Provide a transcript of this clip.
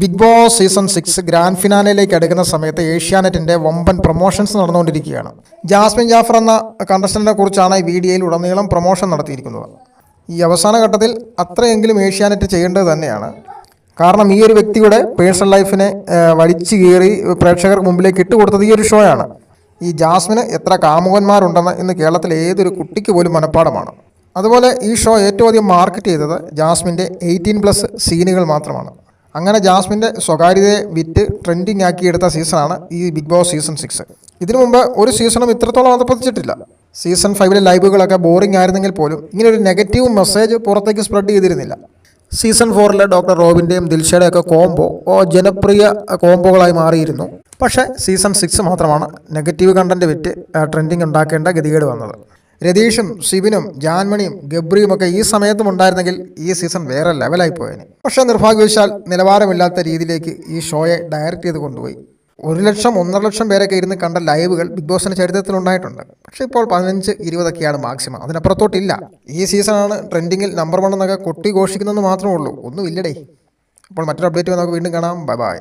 Big boss season six grand ഫിനാലയിലേക്ക് അടുക്കുന്ന സമയത്ത് ഏഷ്യാനെറ്റിന്റെ വമ്പൻ പ്രൊമോഷൻസ് നടന്നുകൊണ്ടിരിക്കുകയാണ്. ജാസ്മിൻ ജാഫർ എന്ന കണ്ടസ്റ്റന്റിനെ കുറിച്ചാണ് ഈ വീഡിയോയിൽ ഉടനീളം പ്രൊമോഷൻ നടത്തിയിരിക്കുന്നത്. ഈ അവസാന ഘട്ടത്തിൽ അത്രയെങ്കിലും ഏഷ്യാനെറ്റ് ചെയ്യേണ്ടത് തന്നെയാണ്. കാരണം ഈ ഒരു വ്യക്തിയുടെ പേഴ്സണൽ ലൈഫിനെ വലിച്ചു കീറി പ്രേക്ഷകർക്ക് മുമ്പിലേക്ക് ഇട്ടുകൊടുത്തത് ഈ ഒരു ഷോയാണ് ഈ ജാസ്മിന് എത്ര കാമുകന്മാരുണ്ടെന്ന് ഇന്ന് കേരളത്തിലെ ഏതൊരു കുട്ടിക്ക് പോലും മനഃപ്പാടമാണ്. അതുപോലെ ഈ ഷോ ഏറ്റവും അധികം മാർക്കറ്റ് ചെയ്തത് ജാസ്മിന്റെ എയ്റ്റീൻ പ്ലസ് സീനുകൾ മാത്രമാണ്. അങ്ങനെ ജാസ്മിന്റെ സ്വകാര്യതയെ വിറ്റ് ട്രെൻഡിങ് ആക്കിയെടുത്ത സീസണാണ് ഈ ബിഗ് ബോസ് സീസൺ സിക്സ് ഇതിനു മുമ്പ് ഒരു സീസണും ഇത്രത്തോളം അതപ്പതിച്ചിട്ടില്ല സീസൺ ഫൈവിലെ ലൈവുകളൊക്കെ ബോറിംഗ് ആയിരുന്നെങ്കിൽ പോലും ഇങ്ങനെ ഒരു നെഗറ്റീവ് മെസ്സേജ് പുറത്തേക്ക് സ്പ്രെഡ് ചെയ്തിരുന്നില്ല. സീസൺ ഫോറിലെ ഡോക്ടർ റോബിന്റെയും ദിൽഷയുടെ ഒക്കെ കോംബോ ജനപ്രിയ കോംബോകളായി മാറിയിരുന്നു. പക്ഷേ സീസൺ സിക്സ് മാത്രമാണ് നെഗറ്റീവ് കണ്ടന്റ് വിറ്റ് ട്രെൻഡിങ് ഉണ്ടാക്കേണ്ട ഗതികേട് വന്നത്. രതീഷും ശിവനും ജാൻമണിയും ഗബ്രിയും ഒക്കെ ഈ സമയത്തും ഉണ്ടായിരുന്നെങ്കിൽ ഈ സീസൺ വേറെ ലെവലായി പോയേനെ. പക്ഷേ നിർഭാഗ്യവശാൽ നിലവാരമില്ലാത്ത രീതിയിലേക്ക് ഈ ഷോയെ ഡയറക്റ്റ് ചെയ്ത് കൊണ്ടുപോയി. ഒരു ലക്ഷം ഒന്നര ലക്ഷം പേരൊക്കെ ഇരുന്ന് കണ്ട ലൈവുകൾ ബിഗ് ബോസിന്റെ ചരിത്രത്തിൽ ഉണ്ടായിട്ടുണ്ട്. പക്ഷേ ഇപ്പോൾ പതിനഞ്ച് ഇരുപതൊക്കെയാണ് മാക്സിമം അതിനപ്പുറത്തോട്ടില്ല. ഈ സീസണാണ് ട്രെൻഡിങ്ങിൽ നമ്പർ വൺ എന്നൊക്കെ കൊട്ടി ഘോഷിക്കുന്നതെന്ന് മാത്രമേ ഉള്ളൂ. ഒന്നും ഇല്ലടേ അപ്പോൾ മറ്റൊരു അപ്ഡേറ്റ് നമുക്ക് വീണ്ടും കാണാം. Bye bye